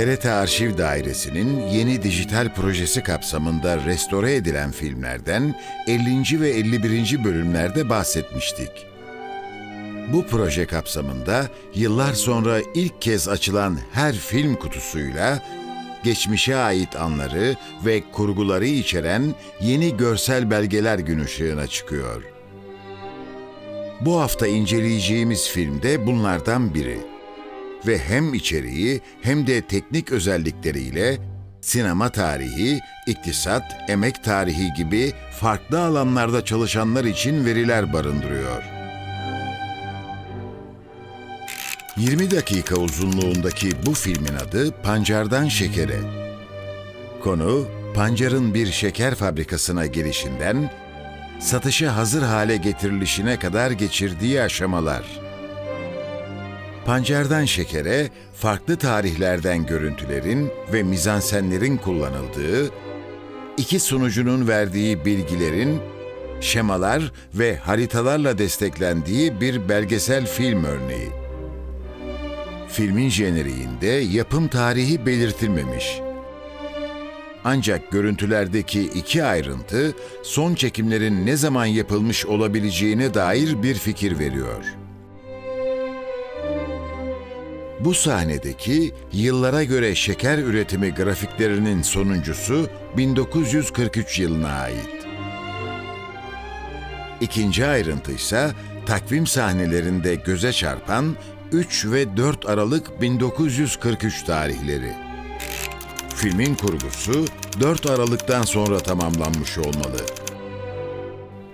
TRT Arşiv Dairesi'nin yeni dijital projesi kapsamında restore edilen filmlerden 50. ve 51. bölümlerde bahsetmiştik. Bu proje kapsamında yıllar sonra ilk kez açılan her film kutusuyla geçmişe ait anları ve kurguları içeren yeni görsel belgeler gün ışığına çıkıyor. Bu hafta inceleyeceğimiz film de bunlardan biri. Ve hem içeriği hem de teknik özellikleriyle sinema tarihi, iktisat, emek tarihi gibi farklı alanlarda çalışanlar için veriler barındırıyor. 20 dakika uzunluğundaki bu filmin adı Pancardan Şekere. Konu, pancarın bir şeker fabrikasına girişinden satışa hazır hale getirilişine kadar geçirdiği aşamalar. Pancardan şekere, farklı tarihlerden görüntülerin ve mizansenlerin kullanıldığı, iki sunucunun verdiği bilgilerin, şemalar ve haritalarla desteklendiği bir belgesel film örneği. Filmin jeneriğinde yapım tarihi belirtilmemiş. Ancak görüntülerdeki iki ayrıntı son çekimlerin ne zaman yapılmış olabileceğine dair bir fikir veriyor. Bu sahnedeki yıllara göre şeker üretimi grafiklerinin sonuncusu 1943 yılına ait. İkinci ayrıntı ise takvim sahnelerinde göze çarpan 3 ve 4 Aralık 1943 tarihleri. Filmin kurgusu 4 Aralık'tan sonra tamamlanmış olmalı.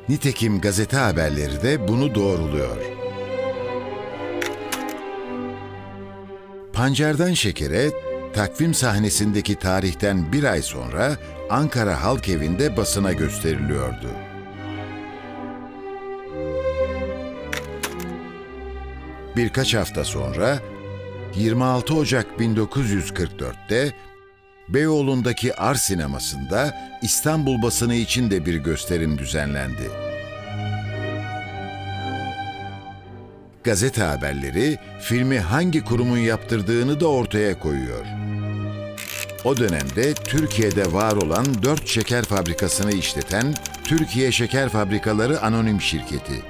Nitekim gazete haberleri de bunu doğruluyor. Pancardan Şeker'e takvim sahnesindeki tarihten bir ay sonra Ankara Halk Evi'nde basına gösteriliyordu. Birkaç hafta sonra 26 Ocak 1944'te Beyoğlu'ndaki Ar Sineması'nda İstanbul basını için de bir gösterim düzenlendi. Gazete haberleri filmi hangi kurumun yaptırdığını da ortaya koyuyor. O dönemde Türkiye'de var olan dört şeker fabrikasını işleten Türkiye Şeker Fabrikaları Anonim Şirketi.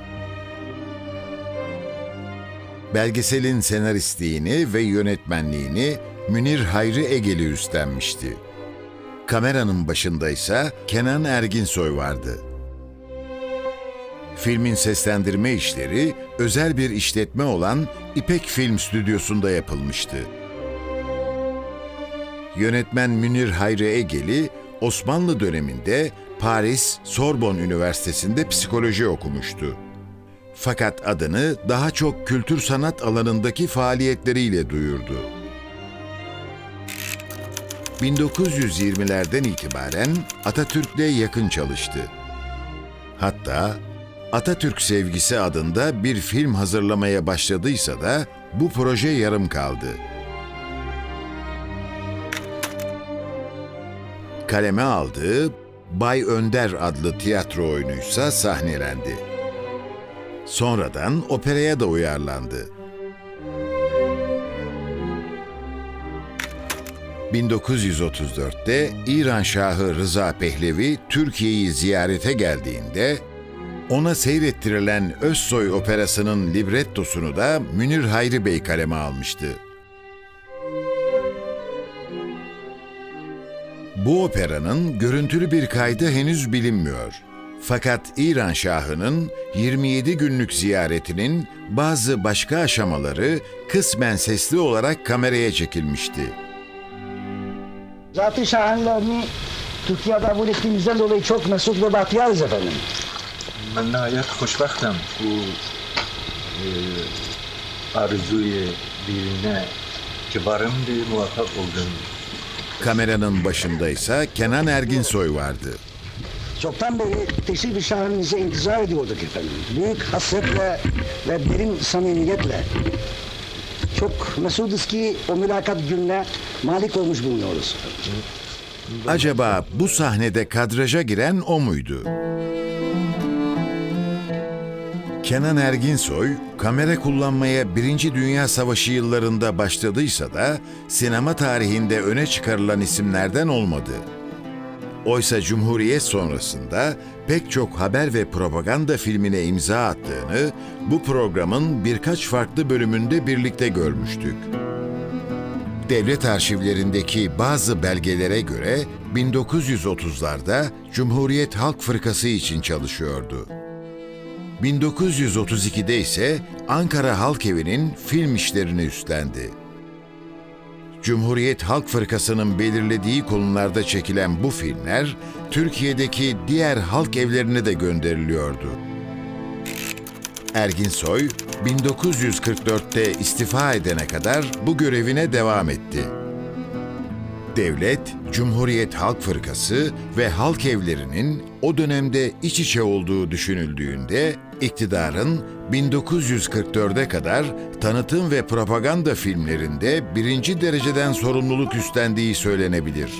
Belgeselin senaristliğini ve yönetmenliğini Münir Hayri Egeli üstlenmişti. Kameranın başında ise Kenan Erginsoy vardı. Filmin seslendirme işleri özel bir işletme olan İpek Film Stüdyosu'nda yapılmıştı. Yönetmen Münir Hayri Egeli, Osmanlı döneminde Paris Sorbonne Üniversitesi'nde psikoloji okumuştu. Fakat adını daha çok kültür sanat alanındaki faaliyetleriyle duyurdu. 1920'lerden itibaren Atatürk'le yakın çalıştı. Hatta Atatürk Sevgisi adında bir film hazırlamaya başladıysa da bu proje yarım kaldı. Kaleme aldığı Bay Önder adlı tiyatro oyunuysa sahnelendi. Sonradan operaya da uyarlandı. 1934'te İran Şahı Rıza Pehlevi Türkiye'yi ziyarete geldiğinde ona seyrettirilen Özsoy Operası'nın librettosunu da Münir Hayri Bey kaleme almıştı. Bu operanın görüntülü bir kaydı henüz bilinmiyor. Fakat İran Şahı'nın 27 günlük ziyaretinin bazı başka aşamaları kısmen sesli olarak kameraya çekilmişti. Zat-ı şahanlarını Türkiye kabul ettiğimizden dolayı çok mesut ve bahtiyarız efendim. من hoşbaxtım bu e, arzuyu birine ki varımdı muvaffak oldum. Kameranın başında ise Kenan Erginsoy vardı. Çoktan beri teşrif-i şahanınızı intizar ediyorduk efendim. Büyük hasretle ve derin samimiyetle. Çok mesuduz ki o mülakat gününe malik olmuş bulunuyoruz. Acaba bu sahnede kadraja giren o muydu? Kenan Erginsoy, kamera kullanmaya Birinci Dünya Savaşı yıllarında başladıysa da sinema tarihinde öne çıkarılan isimlerden olmadı. Oysa Cumhuriyet sonrasında pek çok haber ve propaganda filmine imza attığını bu programın birkaç farklı bölümünde birlikte görmüştük. Devlet arşivlerindeki bazı belgelere göre 1930'larda Cumhuriyet Halk Fırkası için çalışıyordu. 1932'de ise Ankara Halk Evi'nin film işlerini üstlendi. Cumhuriyet Halk Fırkası'nın belirlediği konularda çekilen bu filmler Türkiye'deki diğer halk evlerine de gönderiliyordu. Erginsoy 1944'te istifa edene kadar bu görevine devam etti. Devlet, Cumhuriyet Halk Fırkası ve halk evlerinin o dönemde iç içe olduğu düşünüldüğünde iktidarın 1944'e kadar tanıtım ve propaganda filmlerinde birinci dereceden sorumluluk üstlendiği söylenebilir.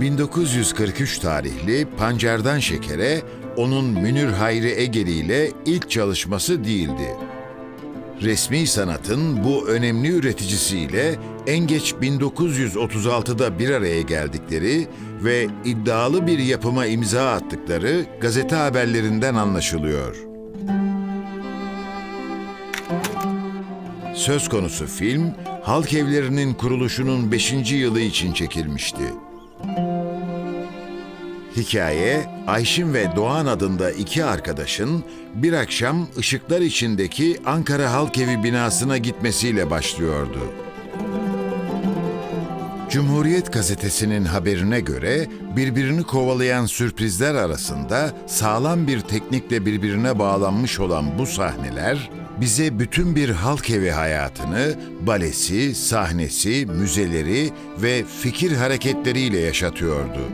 1943 tarihli Pancardan Şeker'e onun Münir Hayri Egeli ile ilk çalışması değildi. Resmi sanatın bu önemli üreticisiyle en geç 1936'da bir araya geldikleri ve iddialı bir yapıma imza attıkları gazete haberlerinden anlaşılıyor. Söz konusu film, halk evlerinin kuruluşunun 5. yılı için çekilmişti. Hikaye, Ayşin ve Doğan adında iki arkadaşın bir akşam ışıklar içindeki Ankara Halk Evi binasına gitmesiyle başlıyordu. Cumhuriyet gazetesinin haberine göre birbirini kovalayan sürprizler arasında sağlam bir teknikle birbirine bağlanmış olan bu sahneler bize bütün bir halk evi hayatını, balesi, sahnesi, müzeleri ve fikir hareketleriyle yaşatıyordu.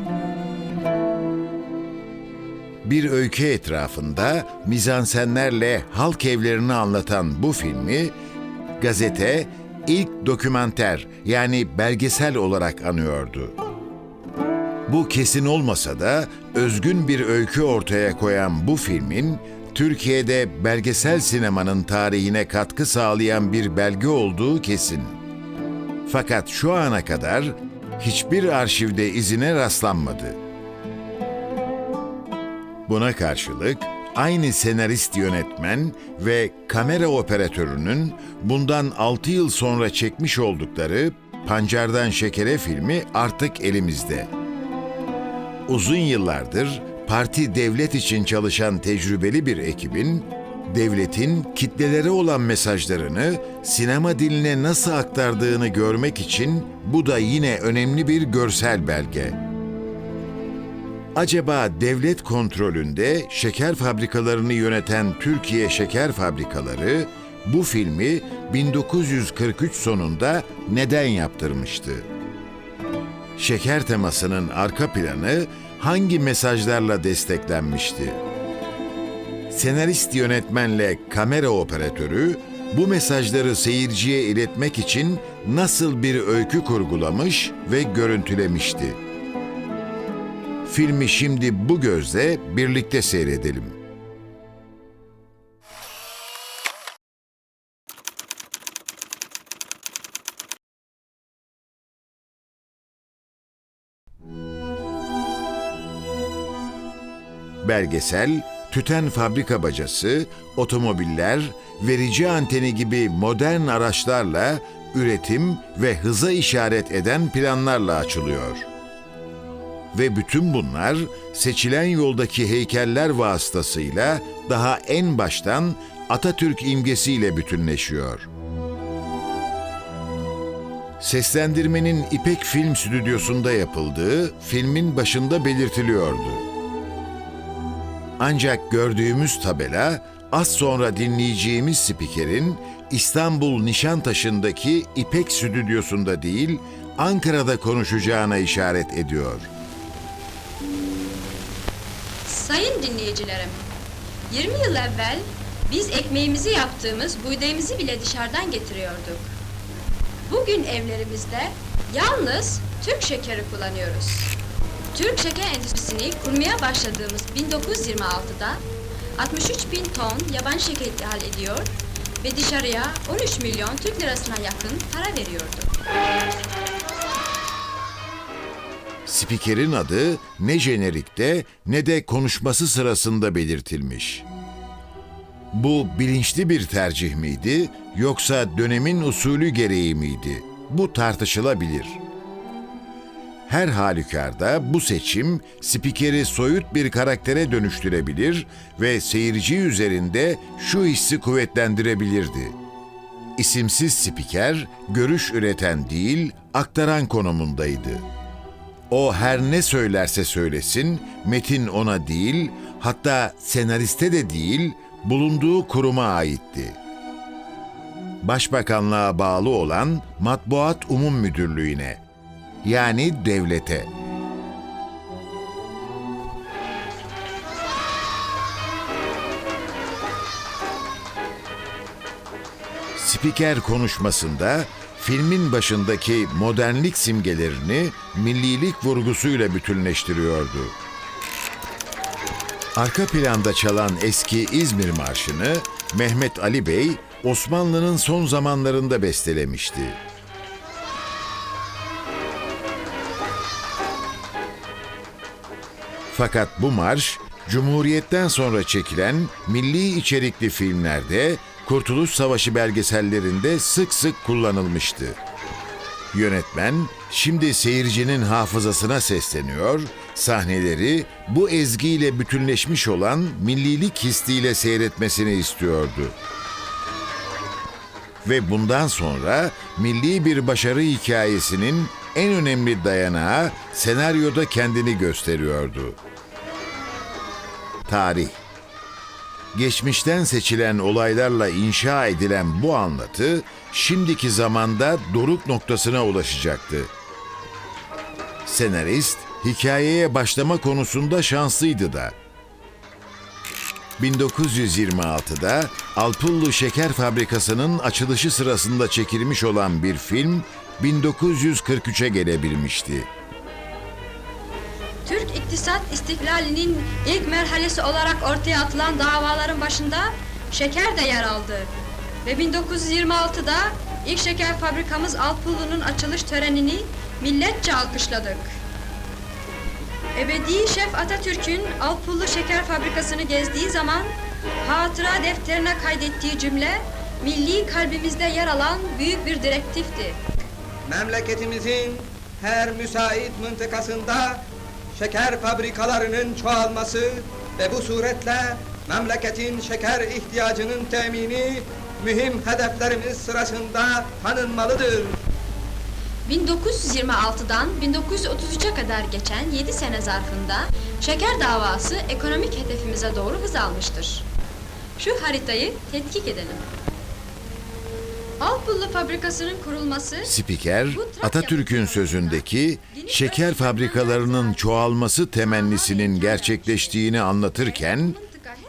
Bir öykü etrafında mizansenlerle halk evlerini anlatan bu filmi gazete ilk dokümenter yani belgesel olarak anıyordu. Bu kesin olmasa da özgün bir öykü ortaya koyan bu filmin Türkiye'de belgesel sinemanın tarihine katkı sağlayan bir belge olduğu kesin. Fakat şu ana kadar hiçbir arşivde izine rastlanmadı. Buna karşılık aynı senarist yönetmen ve kamera operatörünün bundan 6 yıl sonra çekmiş oldukları Pancardan Şekere filmi artık elimizde. Uzun yıllardır parti devlet için çalışan tecrübeli bir ekibin devletin kitlelere olan mesajlarını sinema diline nasıl aktardığını görmek için bu da yine önemli bir görsel belge. Acaba devlet kontrolünde şeker fabrikalarını yöneten Türkiye Şeker Fabrikaları bu filmi 1943 sonunda neden yaptırmıştı? Şeker temasının arka planı hangi mesajlarla desteklenmişti? Senarist yönetmenle kamera operatörü bu mesajları seyirciye iletmek için nasıl bir öykü kurgulamış ve görüntülemişti? Filmi şimdi bu gözle birlikte seyredelim. Belgesel, tüten fabrika bacası, otomobiller, verici anteni gibi modern araçlarla üretim ve hıza işaret eden planlarla açılıyor. Ve bütün bunlar seçilen yoldaki heykeller vasıtasıyla daha en baştan Atatürk imgesiyle bütünleşiyor. Seslendirmenin İpek Film Stüdyosu'nda yapıldığı filmin başında belirtiliyordu. Ancak gördüğümüz tabela az sonra dinleyeceğimiz spikerin İstanbul Nişantaşı'ndaki İpek Stüdyosu'nda değil, Ankara'da konuşacağına işaret ediyor. Sayın dinleyicilerim, 20 yıl evvel biz ekmeğimizi yaptığımız buğdayımızı bile dışarıdan getiriyorduk. Bugün evlerimizde yalnız Türk şekeri kullanıyoruz. Türk şeker endüstrisini kurmaya başladığımız 1926'da 63 bin ton yabancı şeker ithal ediyor ve dışarıya 13 milyon Türk lirasına yakın para veriyordu. Spikerin adı ne jenerikte ne de konuşması sırasında belirtilmiş. Bu bilinçli bir tercih miydi yoksa dönemin usulü gereği miydi? Bu tartışılabilir. Her halükarda bu seçim spikeri soyut bir karaktere dönüştürebilir ve seyirci üzerinde şu hissi kuvvetlendirebilirdi. İsimsiz spiker görüş üreten değil, aktaran konumundaydı. O her ne söylerse söylesin, metin ona değil, hatta senariste de değil, bulunduğu kuruma aitti. Başbakanlığa bağlı olan Matbuat Umum Müdürlüğü'ne, yani devlete. Spiker konuşmasında filmin başındaki modernlik simgelerini millilik vurgusuyla bütünleştiriyordu. Arka planda çalan eski İzmir Marşı'nı Mehmet Ali Bey Osmanlı'nın son zamanlarında bestelemişti. Fakat bu marş Cumhuriyet'ten sonra çekilen milli içerikli filmlerde Kurtuluş Savaşı belgesellerinde sık sık kullanılmıştı. Yönetmen şimdi seyircinin hafızasına sesleniyor, sahneleri bu ezgiyle bütünleşmiş olan millilik hisliyle seyretmesini istiyordu. Ve bundan sonra milli bir başarı hikayesinin en önemli dayanağı senaryoda kendini gösteriyordu. Tarih Geçmişten seçilen olaylarla inşa edilen bu anlatı şimdiki zamanda doruk noktasına ulaşacaktı. Senarist hikayeye başlama konusunda şanslıydı da. 1926'da Alpullu Şeker Fabrikası'nın açılışı sırasında çekilmiş olan bir film 1943'e gelebilmişti. İktisat istiklalinin ilk merhalesi olarak ortaya atılan davaların başında şeker de yer aldı. Ve 1926'da ilk şeker fabrikamız Alpullu'nun açılış törenini milletçe alkışladık. Ebedi Şef Atatürk'ün Alpullu Şeker Fabrikası'nı gezdiği zaman hatıra defterine kaydettiği cümle milli kalbimizde yer alan büyük bir direktifti. memleketimizin her müsait mıntıkasında şeker fabrikalarının çoğalması ve bu suretle memleketin şeker ihtiyacının temini mühim hedeflerimiz sırasında tanınmalıdır. 1926'dan 1933'e kadar geçen 7 sene zarfında şeker davası ekonomik hedefimize doğru hız almıştır. Şu haritayı tetkik edelim. Alpullu fabrikasının kurulması Spiker, Atatürk'ün sözündeki şeker fabrikalarının çoğalması temennisinin gerçekleştiğini anlatırken,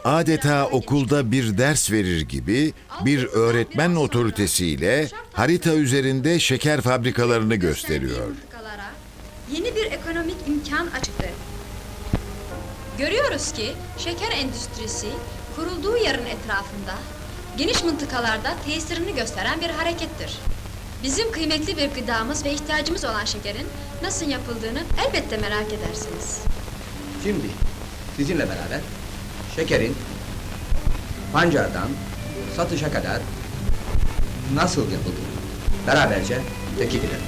adeta okulda bir ders verir gibi bir öğretmen otoritesiyle harita üzerinde şeker fabrikalarını gösteriyor. Yeni bir ekonomik imkan açtı. Görüyoruz ki şeker endüstrisi kurulduğu yerin etrafında geniş mıntıkalarda tesirini gösteren bir harekettir. Bizim kıymetli bir gıdamız ve ihtiyacımız olan şekerin nasıl yapıldığını elbette merak edersiniz. Şimdi sizinle beraber şekerin pancardan satışa kadar nasıl yapıldığını beraberce tetkik edelim.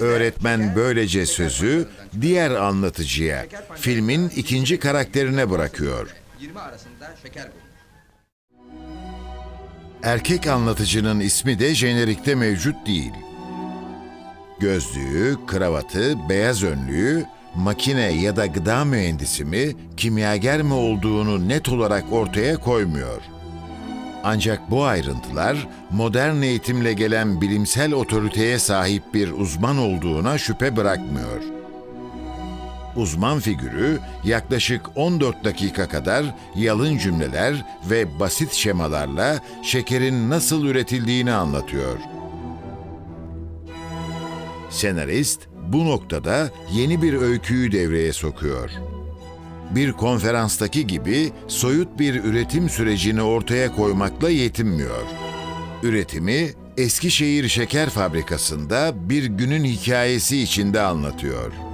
Öğretmen böylece sözü diğer anlatıcıya, filmin ikinci karakterine bırakıyor. 20 arasında şeker bulunur. Erkek anlatıcının ismi de jenerikte mevcut değil. Gözlüğü, kravatı, beyaz önlüğü, makine ya da gıda mühendisi mi, kimyager mi olduğunu net olarak ortaya koymuyor. Ancak bu ayrıntılar modern eğitimle gelen bilimsel otoriteye sahip bir uzman olduğuna şüphe bırakmıyor. Uzman figürü yaklaşık 14 dakika kadar yalın cümleler ve basit şemalarla şekerin nasıl üretildiğini anlatıyor. Senarist bu noktada yeni bir öyküyü devreye sokuyor. bir konferanstaki gibi soyut bir üretim sürecini ortaya koymakla yetinmiyor. Üretimi Eskişehir Şeker Fabrikası'nda bir günün hikayesi içinde anlatıyor.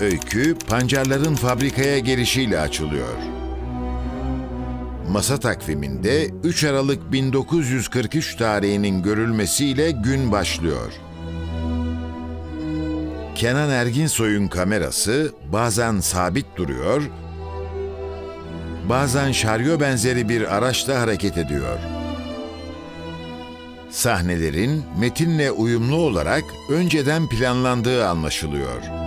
Öykü, pancarların fabrikaya gelişiyle açılıyor. Masa takviminde 3 Aralık 1943 tarihinin görülmesiyle gün başlıyor. Kenan Erginsoy'un kamerası bazen sabit duruyor, bazen şaryo benzeri bir araçla hareket ediyor. Sahnelerin metinle uyumlu olarak önceden planlandığı anlaşılıyor.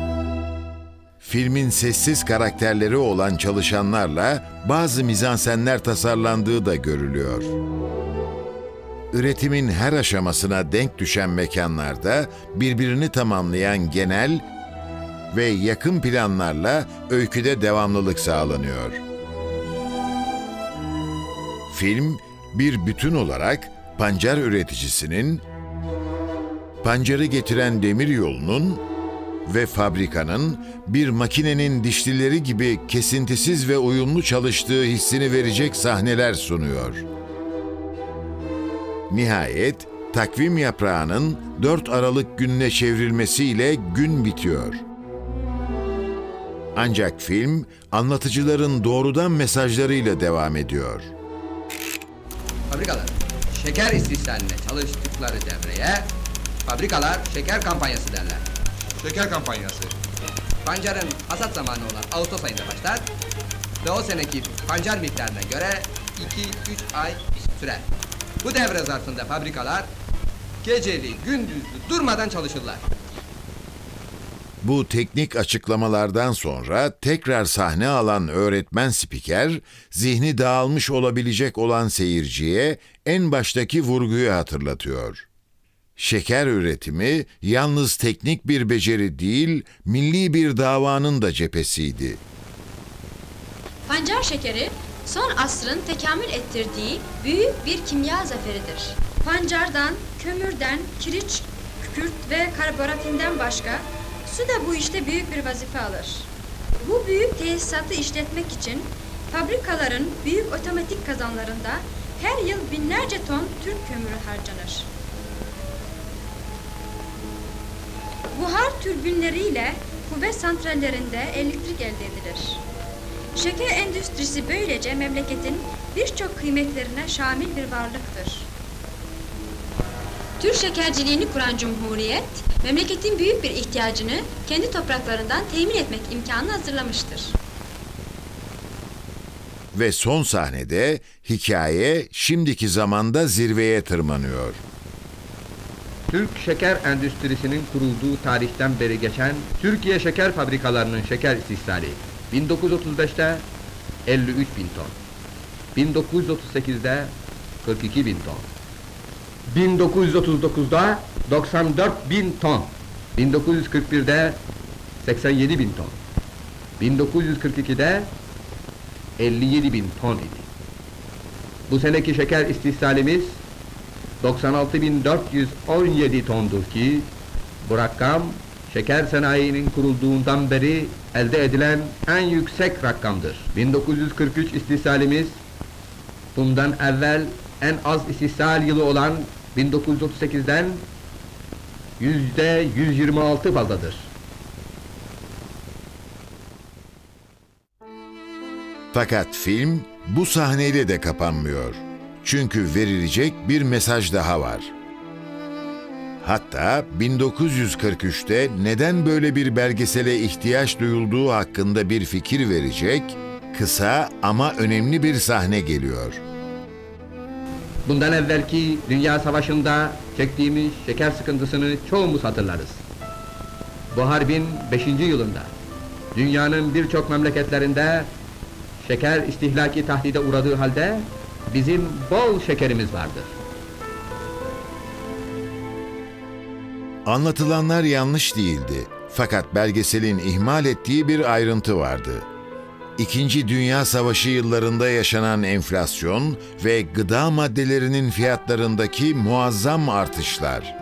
Filmin sessiz karakterleri olan çalışanlarla bazı mizansenler tasarlandığı da görülüyor. Üretimin her aşamasına denk düşen mekanlarda birbirini tamamlayan genel ve yakın planlarla öyküde devamlılık sağlanıyor. Film bir bütün olarak pancar üreticisinin, pancarı getiren demir yolunun ve fabrikanın bir makinenin dişlileri gibi kesintisiz ve uyumlu çalıştığı hissini verecek sahneler sunuyor. Nihayet takvim yaprağının 4 Aralık gününe çevrilmesiyle gün bitiyor. Ancak film anlatıcıların doğrudan mesajlarıyla devam ediyor. Fabrikalar şeker istihsaline çalıştıkları devreye fabrikalar şeker kampanyası derler. Şeker kampanyası. Pancarın hasat zamanı olan Ağustos ayında başlar ve o seneki pancar miktarına göre 2-3 ay sürer. Bu devre zarfında fabrikalar geceli gündüzlü durmadan çalışırlar. Bu teknik açıklamalardan sonra tekrar sahne alan öğretmen spiker, zihni dağılmış olabilecek olan seyirciye en baştaki vurguyu hatırlatıyor. Şeker üretimi yalnız teknik bir beceri değil, milli bir davanın da cephesiydi. Pancar şekeri son asrın tekamül ettirdiği büyük bir kimya zaferidir. Pancardan, kömürden, kiriç, kükürt ve karbonatinden başka su da bu işte büyük bir vazife alır. Bu büyük tesisatı işletmek için fabrikaların büyük otomatik kazanlarında her yıl binlerce ton Türk kömürü harcanır. Buhar türbinleriyle kuvvet santrallerinde elektrik elde edilir. Şeker endüstrisi böylece memleketin birçok kıymetlerine şamil bir varlıktır. Türk şekerciliğini kuran Cumhuriyet, memleketin büyük bir ihtiyacını kendi topraklarından temin etmek imkanı hazırlamıştır. Ve son sahnede hikaye şimdiki zamanda zirveye tırmanıyor. Türk şeker endüstrisinin kurulduğu tarihten beri geçen Türkiye şeker fabrikalarının şeker istihsali 1935'te 53 bin ton, 1938'de 42 bin ton, 1939'da 94 bin ton, 1941'de 87 bin ton, 1942'de 57 bin ton idi. Bu seneki şeker istihsalimiz 96.417 tondur ki bu rakam şeker sanayinin kurulduğundan beri elde edilen en yüksek rakamdır. 1943 istihsalimiz bundan evvel en az istihsal yılı olan 1938'den yüzde 126 fazladır. Fakat film bu sahneyle de kapanmıyor. Çünkü verilecek bir mesaj daha var. Hatta 1943'te neden böyle bir belgesele ihtiyaç duyulduğu hakkında bir fikir verecek kısa ama önemli bir sahne geliyor. Bundan evvelki Dünya Savaşı'nda çektiğimiz şeker sıkıntısını çoğumuz hatırlarız. Bu harbin 5. yılında dünyanın birçok memleketlerinde şeker istihlaki tahdide uğradığı halde bizim bol şekerimiz vardır. Anlatılanlar yanlış değildi. Fakat belgeselin ihmal ettiği bir ayrıntı vardı. İkinci Dünya Savaşı yıllarında yaşanan enflasyon ve gıda maddelerinin fiyatlarındaki muazzam artışlar.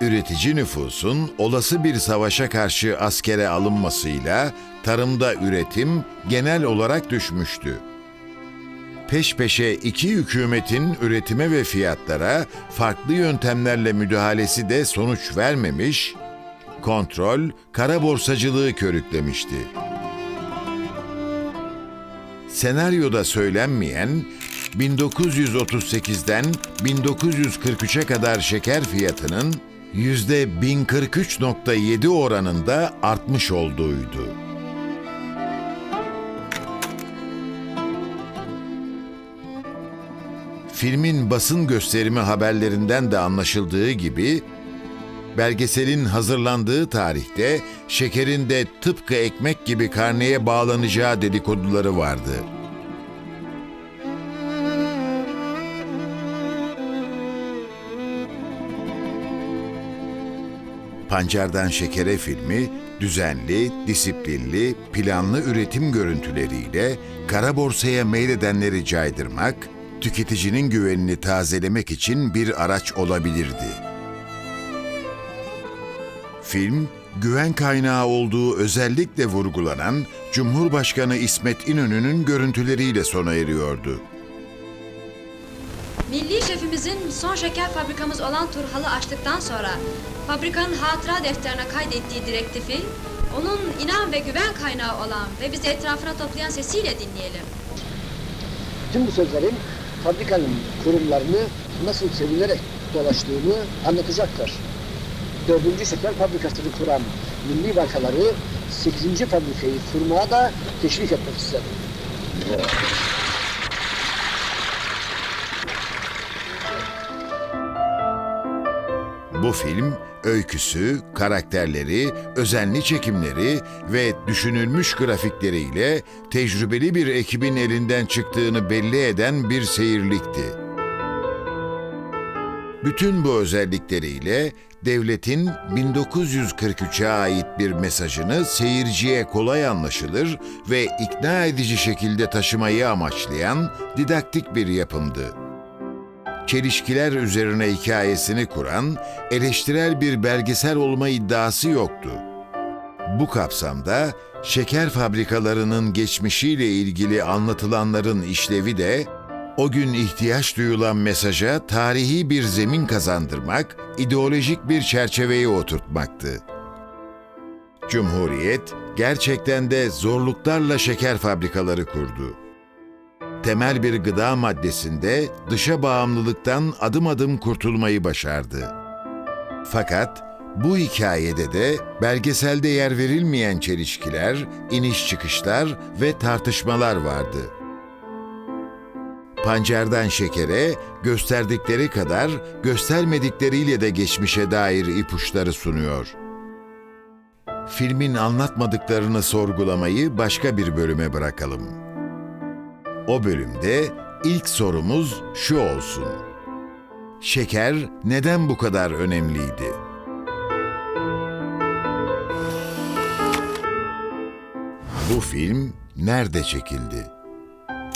Üretici nüfusun olası bir savaşa karşı askere alınmasıyla tarımda üretim genel olarak düşmüştü. Peş peşe iki hükümetin üretime ve fiyatlara farklı yöntemlerle müdahalesi de sonuç vermemiş, kontrol kara borsacılığı körüklemişti. Senaryoda söylenmeyen 1938'den 1943'e kadar şeker fiyatının yüzde 1043.7 oranında artmış olduğuydu. Filmin basın gösterimi haberlerinden de anlaşıldığı gibi belgeselin hazırlandığı tarihte şekerin de tıpkı ekmek gibi karneye bağlanacağı dedikoduları vardı. Pancardan Şekere filmi düzenli, disiplinli, planlı üretim görüntüleriyle kara borsaya meyledenleri caydırmak, tüketicinin güvenini tazelemek için bir araç olabilirdi. Film, güven kaynağı olduğu özellikle vurgulanan Cumhurbaşkanı İsmet İnönü'nün görüntüleriyle sona eriyordu. Milli şefimizin son şeker fabrikamız olan Turhal'ı açtıktan sonra fabrikanın hatıra defterine kaydettiği direktifi onun inan ve güven kaynağı olan ve bizi etrafına toplayan sesiyle dinleyelim. Tüm bu sözlerin fabrikanın kurumlarını nasıl sevinerek dolaştığını anlatacaktır. Dördüncü şeker fabrikasını kuran milli bankaları sekizinci fabrikayı kurmaya da teşvik etmek istedi. Bu film öyküsü, karakterleri, özenli çekimleri ve düşünülmüş grafikleriyle tecrübeli bir ekibin elinden çıktığını belli eden bir seyirlikti. Bütün bu özellikleriyle devletin 1943'e ait bir mesajını seyirciye kolay anlaşılır ve ikna edici şekilde taşımayı amaçlayan didaktik bir yapımdı çelişkiler üzerine hikayesini kuran, eleştirel bir belgesel olma iddiası yoktu. Bu kapsamda şeker fabrikalarının geçmişiyle ilgili anlatılanların işlevi de o gün ihtiyaç duyulan mesaja tarihi bir zemin kazandırmak, ideolojik bir çerçeveye oturtmaktı. Cumhuriyet gerçekten de zorluklarla şeker fabrikaları kurdu temel bir gıda maddesinde dışa bağımlılıktan adım adım kurtulmayı başardı. Fakat bu hikayede de belgeselde yer verilmeyen çelişkiler, iniş çıkışlar ve tartışmalar vardı. Pancardan şekere gösterdikleri kadar göstermedikleriyle de geçmişe dair ipuçları sunuyor. Filmin anlatmadıklarını sorgulamayı başka bir bölüme bırakalım. O bölümde ilk sorumuz şu olsun. Şeker neden bu kadar önemliydi? Bu film nerede çekildi?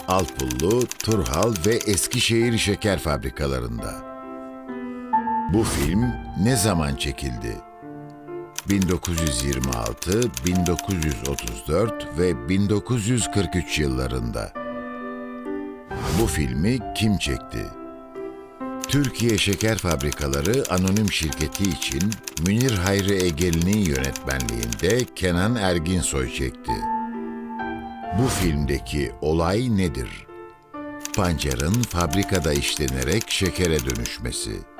Alpullu, Turhal ve Eskişehir şeker fabrikalarında. Bu film ne zaman çekildi? 1926, 1934 ve 1943 yıllarında. Bu filmi kim çekti? Türkiye Şeker Fabrikaları Anonim Şirketi için Münir Hayri Egeli'nin yönetmenliğinde Kenan Erginsoy çekti. Bu filmdeki olay nedir? Pancarın fabrikada işlenerek şekere dönüşmesi.